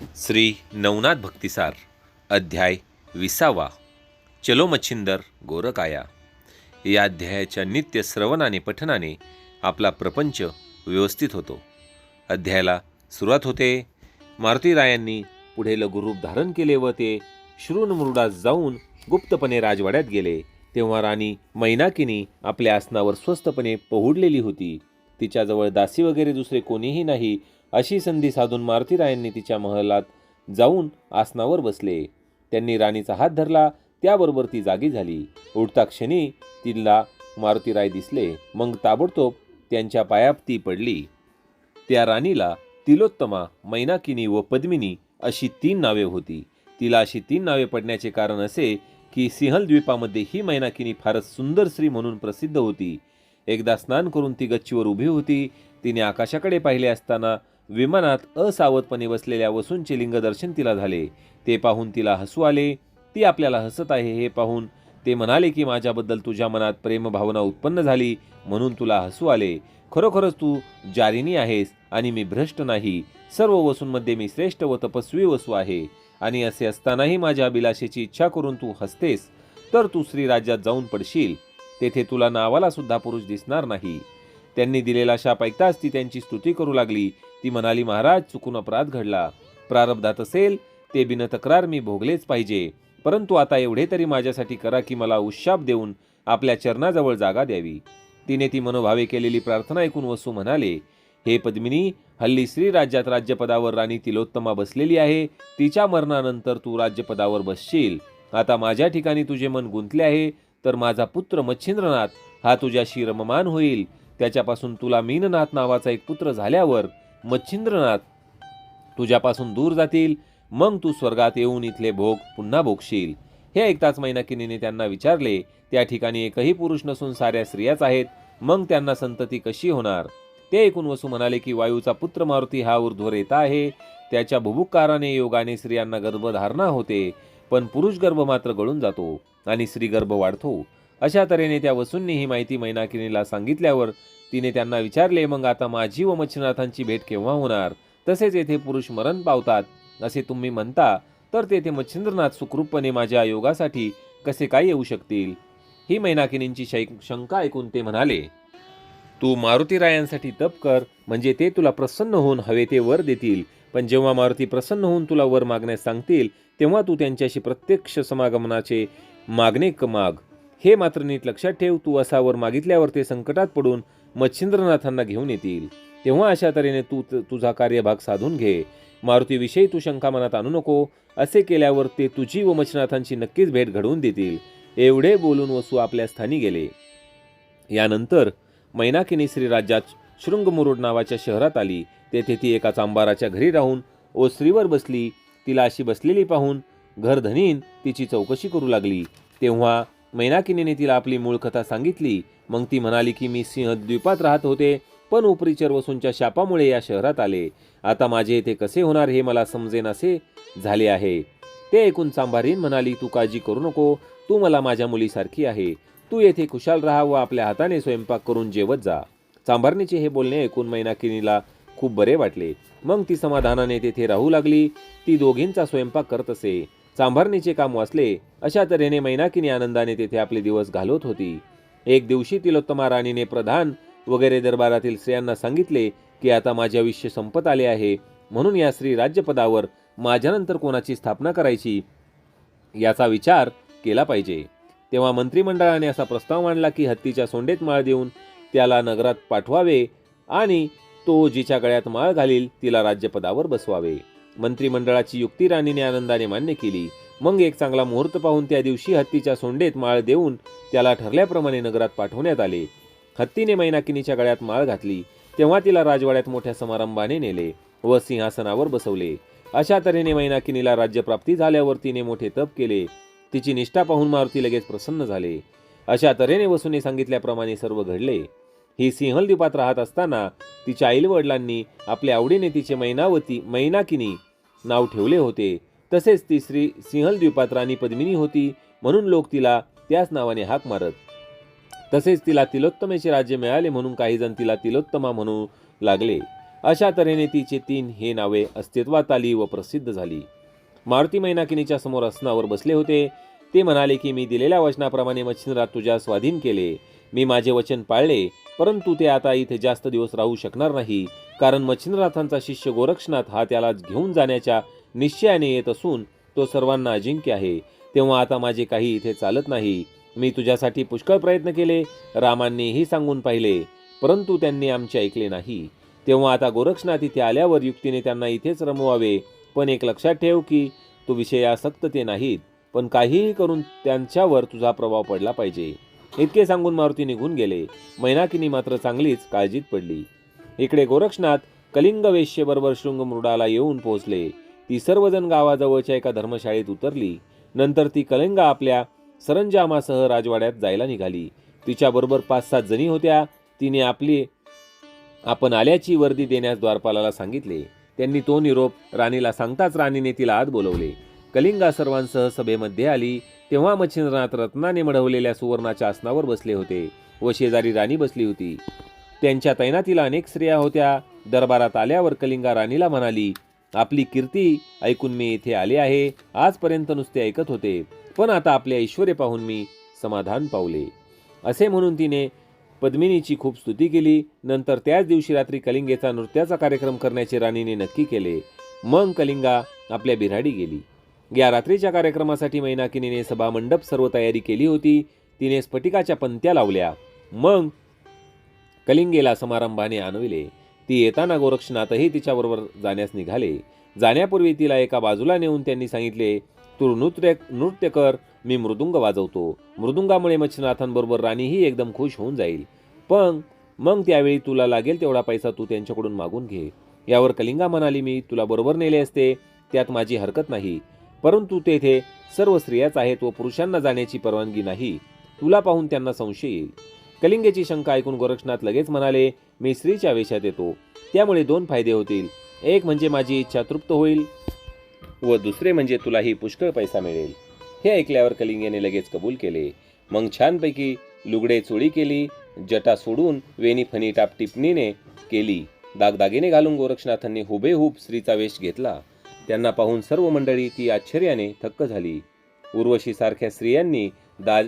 श्री नवनाथ भक्तिसार अध्याय विसावा. चलो मच्छिंदर गोरकाया. या अध्यायाच्या नित्य श्रवणाने पठनाने आपला प्रपंच व्यवस्थित होतो. अध्यायाला सुरुवात होते. मारुतीरायांनी पुढे लघुरूप धारण केले व ते शृणमृडास जाऊन गुप्तपणे राजवाड्यात गेले. तेव्हा राणी मैनाकिनी आपल्या आसनावर स्वस्थपणे पहुडलेली होती. तिच्याजवळ दासी वगैरे दुसरे कोणीही नाही. अशी संधी साधून मारुतीरायांनी तिच्या महलात जाऊन आसनावर बसले. त्यांनी राणीचा हात धरला त्याबरोबर ती जागी झाली. उठता क्षणी तिला मारुतीराय दिसले. मग ताबडतोब त्यांच्या पायात ती पडली. त्या राणीला तिलोत्तमा मैनाकिनी व पद्मिनी अशी तीन नावे होती. तिला अशी तीन नावे पडण्याचे कारण असे की सिंहल द्वीपामध्ये ही मैनाकिनी फारच सुंदर स्त्री म्हणून प्रसिद्ध होती. एकदा स्नान करून ती गच्चीवर उभी होती. तिने आकाशाकडे पाहिले असताना विमानात असावधपणे बसलेल्या वसूंचे लिंगदर्शन तिला झाले. ते पाहून तिला हसू आले. ती आपल्याला हसत आहे हे पाहून ते म्हणाले की माझ्याबद्दल तुझ्या मनात प्रेमभावना उत्पन्न झाली म्हणून तुला हसू आले. खरोखरच तू जारिनी आहेस आणि मी भ्रष्ट नाही. सर्व वसूंमध्ये मी श्रेष्ठ व तपस्वी वसू आहे. आणि असे असतानाही माझ्या अभिलाषेची इच्छा करून तू हसतेस तर तू श्रीराज्यात जाऊन पडशील. तेथे तुला नावाला सुद्धा पुरुष दिसणार नाही. त्यांनी दिलेला शाप ऐकताच ती त्यांची स्तुती करू लागली. ती म्हणाली महाराज चुकून अपराध घडला. प्रारब्धात असेल ते बिन तक्रार मी भोगलेच पाहिजे. परंतु आता एवढे तरी माझ्यासाठी करा की मला उशाप देऊन आपल्या चरणाजवळ जागा द्यावी. तिने ती मनोभावे केलेली प्रार्थना ऐकून वसू म्हणाले हे पद्मिनी हल्ली श्रीराज्यात राज्यपदावर राणी तिलोत्तमा बसलेली आहे. तिच्या मरणानंतर तू राज्यपदावर बसशील. आता माझ्या ठिकाणी तुझे मन गुंतले आहे तर माझा पुत्र मच्छिंद्रनाथ हा तुझ्याशी रममान होईल. त्याच्यापासून तुला मीननाथ नावाचा एक पुत्र झाल्यावर मच्छिंद्रनाथ तुझ्यापासून दूर जातील मग तू स्वर्गात येऊन इथले भोग पुन्हा भोगशील. हे ऐकताच मैनाकिनीने त्यांना विचारले त्या ठिकाणी एकही पुरुष नसून साऱ्या स्त्रियाच आहेत मग त्यांना संतती कशी होणार? ते ऐकून वसू म्हणाले की वायूचा पुत्र मारुती हा ऊर्ध्वर येत आहे. त्याच्या भुभुक्काराने योगाने स्त्रियांना गर्भधारणा होते पण पुरुष गर्भ मात्र गळून जातो आणि स्त्री गर्भ वाढतो. अशा तऱ्हेने त्या वसूंनी ही माहिती मैनाकिनीला सांगितल्यावर तिने त्यांना विचारले मग आता माझी व मच्छिनाथांची भेट केव्हा होणार? तसेच येथे पुरुष मरण पावतात असे तुम्ही म्हणता तर तेथे मच्छिंद्रनाथ सुखरूपपणे माझ्या योगासाठी कसे काय येऊ शकतील? ही मैनाकिनींची शै शंका ऐकून ते म्हणाले तू मारुतीरायांसाठी तप कर म्हणजे ते तुला प्रसन्न होऊन हवे ते वर देतील. पण जेव्हा मारुती प्रसन्न होऊन तुला वर मागण्यास सांगतील तेव्हा तू त्यांच्याशी प्रत्यक्ष समागमनाचे मागणे क माग. हे मात्र नीट लक्षात ठेव तू असा वर मागितल्यावर ते संकटात पडून मच्छिंद्रनाथांना घेऊन येतील. तेव्हा अशा तऱ्हेने तू त- तुझा कार्यभाग साधून घे. मारुतीविषयी तू शंका मनात आणू नको. असे केल्यावर ते तुझी व मच्छिनाथांची नक्कीच भेट घडवून देतील. एवढे बोलून वसू आपल्या स्थानी गेले. यानंतर मैनाकिनी श्रीराज्यात शृंगमुरुड नावाच्या शहरात आली. तेथे ती एका चांबाराच्या घरी राहून ओसरीवर बसली. तिला अशी बसलेली पाहून घरधनीन तिची चौकशी करू लागली. तेव्हा मैनाकिनीने तिला आपली मूळ कथा सांगितली. मग ती म्हणाली की मी सिंहद्वीपात राहत होते पण उपरीचर वसूंच्या शापामुळे या शहरात आले. आता माझे येथे कसे होणार हे मला समजेनासे झाले आहे ते ऐकून चांभारीन म्हणाली तू काळजी करू नको तू मला माझ्या मुलीसारखी आहे. तू येथे खुशाल राहा व आपल्या हाताने स्वयंपाक करून जेवत जा चांभारणीचे हे बोलणे ऐकून मैनाकिनीला खूप बरे वाटले. मग ती समाधानाने तेथे राहू लागली. ती दोघींचा स्वयंपाक करत असे. सांभारणीचे काम वाचले अशा तऱ्हेने मैनाकिनी आनंदाने तेथे आपले दिवस घालवत होती. एक दिवशी तिलोत्तमा राणीने प्रधान वगैरे दरबारातील स्त्रियांना सांगितले की आता माझे आयुष्य संपत आले आहे. म्हणून या स्त्री राज्यपदावर माझ्यानंतर कोणाची स्थापना करायची याचा विचार केला पाहिजे. तेव्हा मंत्रिमंडळाने असा प्रस्ताव मांडला की हत्तीच्या सोंडेत माळ देऊन त्याला नगरात पाठवावे आणि तो जिच्या गळ्यात माळ घालील तिला राज्यपदावर बसवावे. मंत्रिमंडळाची युक्ती राणीने आनंदाने मान्य केली. मग एक चांगला मुहूर्त पाहून त्या दिवशी हत्तीच्या सोंडेत माळ देऊन त्याला ठरल्याप्रमाणे नगरात पाठवण्यात आले. हत्तीने मैनाकिनीच्या गळ्यात माळ घातली. तेव्हा तिला राजवाड्यात मोठ्या समारंभाने नेले व सिंहासनावर बसवले. अशा तऱ्हेने मैनाकिनीला राज्यप्राप्ती झाल्यावर तिने मोठे तप केले. तिची निष्ठा पाहून मारुती लगेच प्रसन्न झाले. अशा तऱ्हेने वसूने सांगितल्याप्रमाणे सर्व घडले. ही सिंहलद्वीपात राहत असताना तिच्या आई वडिलांनी आपल्या आवडीने तिचे मैनावती मैनाकिनी नाव ठेवले होते. तसेच ती श्री सिंहलद्वीपात राणी पद्मिनी होती म्हणून लोक तिला त्याच नावाने हाक मारत. तसेच तिला तिलोत्तमेचे राज्य मिळाले म्हणून काही जण तिला तिलोत्तमा म्हणू लागले. अशा तऱ्हेने तिचे तीन हे नावे अस्तित्वात आली व प्रसिद्ध झाली. मारुती मैनाकिनीच्या समोर असनावर बसले होते. ते म्हणाले की मी दिलेल्या वचनाप्रमाणे मच्छिंद्रात तुझ्या स्वाधीन केले. मी माझे वचन पाळले परंतु ते आता इथे जास्त दिवस राहू शकणार नाही कारण मच्छिंद्रनाथांचा शिष्य गोरक्षनाथ हा त्याला घेऊन जाण्याच्या निश्चयाने येत असून तो सर्वांना अजिंक्य आहे. तेव्हा आता माझे काही इथे चालत नाही. मी तुझ्यासाठी पुष्कळ प्रयत्न केले रामांनीही सांगून पाहिले परंतु त्यांनी आमचे ऐकले नाही. तेव्हा आता गोरक्षनाथ इथे आल्यावर युक्तीने त्यांना इथेच रमवावे पण एक लक्षात ठेव की तो विषयासक्त ते नाहीत पण काहीही करून त्यांच्यावर तुझा प्रभाव पडला पाहिजे. इतके सांगून मारुती निघून गेले. मैनाकिनी मात्र चांगलीच काळजीत पडली. इकडे गोरक्षनाथ कलिंग वेश्येबरोबर शृंगमृडाला येऊन पोहोचले. ती सर्वजण गावाजवळच्या एका धर्मशाळेत उतरली. नंतर ती कलिंगा आपल्या सरंजामासह राजवाड्यात जायला निघाली. तिच्याबरोबर पाच सात जणी होत्या. तिने आपली आपण आल्याची वर्दी देण्यास द्वारपालाला सांगितले. त्यांनी तो निरोप राणीला सांगताच राणीने तिला आत बोलवले. कलिंगा सर्वांसह सभेमध्ये आली. तेव्हा मच्छिंद्रनाथ रत्नाने मढवलेल्या सुवर्णाच्या आसनावर बसले होते व शेजारी राणी बसली होती. त्यांच्या तैनातीला अनेक स्त्रिया होत्या. दरबारात आल्यावर कलिंगा राणीला म्हणाली आपली कीर्ती ऐकून मी इथे आले आहे. आजपर्यंत नुसते ऐकत होते. पण आता आपले ऐश्वर पाहून मी समाधान पावले. असे म्हणून तिने पद्मिनीची खूप स्तुती केली. नंतर त्याच दिवशी रात्री कलिंगेचा नृत्याचा कार्यक्रम करण्याचे राणीने नक्की केले. मग कलिंगा आपल्या बिराडी गेली. या रात्रीच्या कार्यक्रमासाठी मैनाकिनीने सभामंडप सर्व तयारी केली होती. तिने स्फटिकाच्या पंत्या लावल्या. मग कलिंगेला समारंभाने आणविले. ती येताना गोरक्षनाथही तिच्याबरोबर जाण्यास निघाले. जाण्यापूर्वी तिला एका बाजूला नेऊन त्यांनी सांगितले तू नृत्य नृत्य कर मी मृदुंग वाजवतो. मृदुंगामुळे मच्छिनाथांबरोबर राणीही एकदम खुश होऊन जाईल. पण मग त्यावेळी तुला लागेल तेवढा पैसा तू त्यांच्याकडून मागून घे. यावर कलिंगा म्हणाली मी तुला बरोबर नेले असते. त्यात माझी हरकत नाही. परंतु तेथे सर्व स्त्रियाच आहेत व पुरुषांना जाण्याची परवानगी नाही. तुला पाहून त्यांना संशय येईल. कलिंगेची शंका ऐकून गोरक्षनाथ लगेच म्हणाले मी स्त्रीच्या वेशात येतो. त्यामुळे दोन फायदे होतील. एक म्हणजे माझी इच्छा तृप्त होईल व दुसरे म्हणजे तुलाही पुष्कळ पैसा मिळेल. हे ऐकल्यावर कलिंगेने लगेच कबूल केले. मग छानपैकी लुगडे चोळी केली जटा सोडून वेणी फणी टापटिपणीने केली. दागदागिने घालून गोरक्षनाथांनी हुबेहूब स्त्रीचा वेश घेतला. त्यांना पाहून सर्व मंडळी ती आश्चर्याने थक्क झाली. उर्वशीसारख्या स्त्रियांनी दा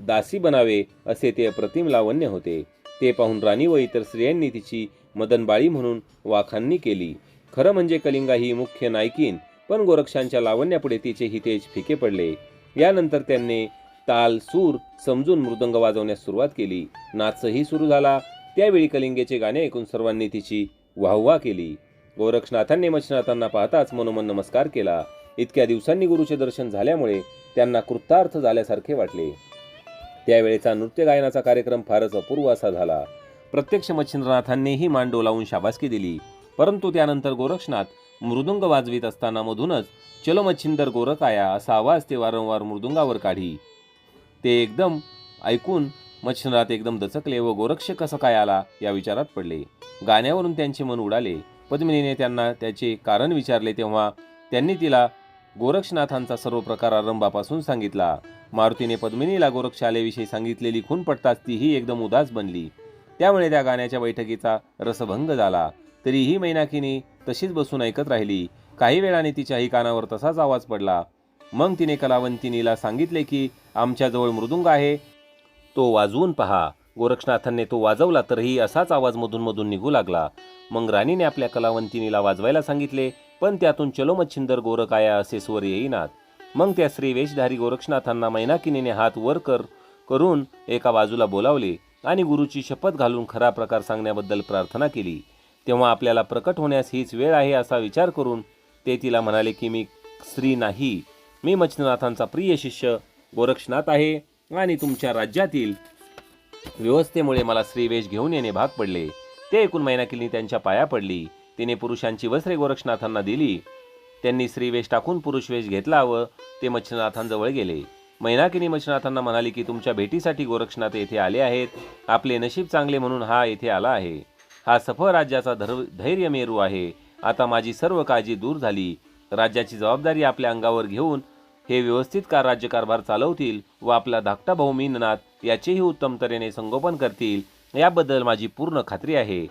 दासी बनावे असे ते अप्रतिम लावण्य होते. ते पाहून राणी व इतर स्त्रियांनी तिची मदनबाळी म्हणून वाखांनी केली. खरं म्हणजे कलिंगा ही मुख्य नायकीन पण गोरक्षांच्या लावण्यापुढे तिचे हितेज फिके पडले. यानंतर त्यांनी ताल सूर समजून मृदंग वाजवण्यास सुरुवात केली. नाचही सुरू झाला. त्यावेळी कलिंगेचे गाणे ऐकून सर्वांनी तिची वाहवा केली. गोरक्षनाथांनी मच्छनाथांना पाहताच मनोमन नमस्कार केला. इतक्या दिवसांनी गुरुचे दर्शन झाल्यामुळे त्यांना कृतार्थ झाल्यासारखे वाटले. त्यावेळेचा नृत्य गायनाचा कार्यक्रम फारच अपूर्व असा झाला. प्रत्यक्ष मच्छिंद्रनाथांनीही मांडो लावून शाबासकी दिली. परंतु त्यानंतर गोरक्षनाथ मृदुंग वाजवीत असताना मधूनच चलो मच्छिंदर गोरकाया असा आवाज ते वारंवार मृदुंगावर काढी. ते एकदम ऐकून मच्छिंद्रनाथ एकदम दचकले व गोरक्ष कसं काय आला? या विचारात पडले. गाण्यावरून त्यांचे मन उडाले. पद्मिनीने त्यांना त्याचे कारण विचारले तेव्हा त्यांनी तिला गोरक्षनाथांचा सर्व प्रकार आरंभापासून सांगितला. मारुतीने पद्मिनीला गोरक्षशालेविषयी सांगितलेली खून पडताच तीही एकदम उदास बनली. त्यामुळे त्या गाण्याच्या बैठकीचा रसभंग झाला. तरीही मैनाकीने तशीच बसून ऐकत राहिली. काही वेळाने तिच्याही कानावर तसाच आवाज पडला. मग तिने कलावंतिनीला सांगितले की आमच्याजवळ मृदुंग आहे. तो वाजवून पहा. गोरक्षनाथांनी तो वाजवला तरीही असाच आवाज मधून मधून निघू लागला. मग राणीने आपल्या कलावंतिनीला वाजवायला सांगितले पण त्यातून चलो मच्छिंदर गोरकाया असे स्वर येईनात. मग त्या स्त्री वेशधारी गोरक्षनाथांना मैनाकिनीने हात वर कर करून एका बाजूला बोलावले आणि गुरुची शपथ घालून खरा प्रकार सांगण्याबद्दल प्रार्थना केली. तेव्हा आपल्याला प्रकट होण्यास हीच वेळ आहे असा विचार करून ते तिला म्हणाले की मी स्त्री नाही. मी मच्छिंद्रनाथांचा प्रिय शिष्य गोरक्षनाथ आहे आणि तुमच्या राज्यातील व्यवस्थेमुळे मला श्रीवेश घेऊन येणे भाग पडले. ते ऐकून मैनाकिनी त्यांच्या पाया पडली. तिने पुरुषांची वस्त्रे गोरक्षनाथांना दिली. त्यांनी श्रीवेश टाकून पुरुषवेश घेतला व ते मच्छनाथांजवळ गेले. मैनाकिनी मच्छनाथांना म्हणाली की तुमच्या भेटीसाठी गोरक्षनाथ येथे आले आहेत. आपले नशीब चांगले म्हणून हा येथे आला आहे. हा सफळ राज्याचा धर धैर्य मेरू आहे. आता माझी सर्व काळजी दूर झाली. राज्याची जबाबदारी आपल्या अंगावर घेऊन हे व्यवस्थित का राज्यकारभार चालवतील व आपला धाकटा भाऊ मीननाथ याचेही उत्तम तऱ्हेने संगोपन करतील याबद्दल माझी पूर्ण खात्री आहे.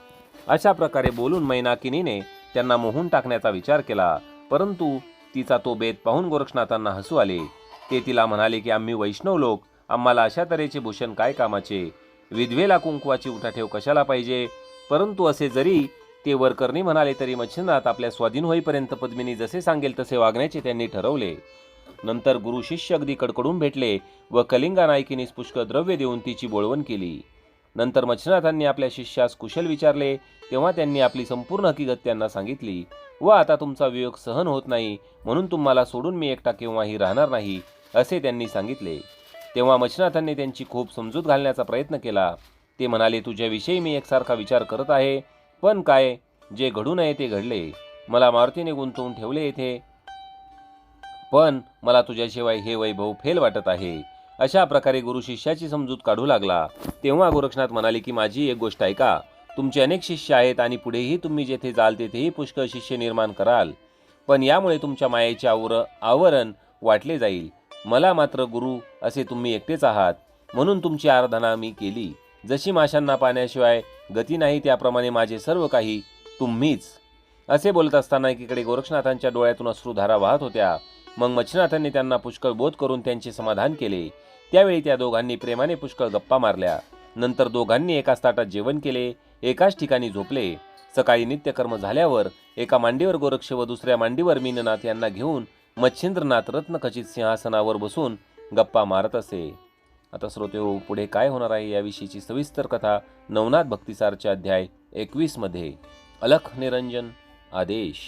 अशा प्रकारे बोलून मैनाकिनीने त्यांना मोहून टाकण्याचा विचार केला परंतु तिचा तो बेत पाहून गोरक्षनाथांना हसू आले. ते तिला म्हणाले की आम्ही वैष्णव लोक आम्हाला अशा तऱ्हेचे भूषण काय कामाचे? विधवेला कुंकवाची उठाठेव कशाला पाहिजे? परंतु असे जरी ते वरकरणी म्हणाले तरी मच्छिंद्रनाथ आपल्या स्वाधीन होईपर्यंत पद्मिनी जसे सांगेल तसे वागण्याचे त्यांनी ठरवले. नंतर गुरु शिष्य अगदी कडकडून भेटले व कलिंगा नायकिनीस पुष्कळ द्रव्य देऊन तिची बोळवण केली. नंतर मच्छनाथांनी आपल्या शिष्यास कुशल विचारले तेव्हा त्यांनी आपली संपूर्ण हकीकत त्यांना सांगितली व आता तुमचा वियोग सहन होत नाही म्हणून तुम्हाला सोडून मी एकटा केव्हाही राहणार नाही असे त्यांनी सांगितले. तेव्हा मच्छनाथांनी त्यांची खूप समजूत घालण्याचा प्रयत्न केला. ते म्हणाले तुझ्याविषयी मी एकसारखा विचार करत आहे पण काय जे घडू नये ते घडले. मला मारुतीने गुंतवून ठेवले येथे पण मला तुझ्याशिवाय हे वैभव फेल वाटत आहे. अशा प्रकारे गुरु शिष्याची समजूत काढू लागला. तेव्हा गोरक्षनाथ म्हणाले की माझी एक गोष्ट ऐका. तुमचे अनेक शिष्य आहेत आणि पुढेही तुम्ही जेथे जाल तेथेही पुष्कळ शिष्य निर्माण कराल. पण यामुळे तुमच्या मायेचे आवर आवरण वाटले जाईल. मला मात्र गुरु असे तुम्ही एकटेच आहात. म्हणून तुमची आराधना मी केली. जशी माशांना पाण्याशिवाय गती नाही त्याप्रमाणे माझे सर्व काही तुम्हीच. असे बोलत असताना एकीकडे गोरक्षनाथांच्या डोळ्यातून अश्रुधारा वाहत होत्या. मग मच्छिनाथांनी त्यांना पुष्कळ बोध करून त्यांचे समाधान केले. त्यावेळी त्या दोघांनी प्रेमाने पुष्कळ गप्पा मारल्या. नंतर दोघांनी एकाच ताटात जेवण केले एकाच ठिकाणी झोपले. सकाळी नित्यकर्म झाल्यावर एका मांडीवर गोरक्ष व दुसऱ्या मांडीवर मीननाथ यांना घेऊन मच्छिंद्रनाथ रत्नखचित सिंहासनावर बसून गप्पा मारत असे. आता श्रोते हो, पुढे काय होणार आहे याविषयीची सविस्तर कथा नवनाथ भक्तिसारच्या अध्याय एकवीसमध्ये अलख निरंजन आदेश.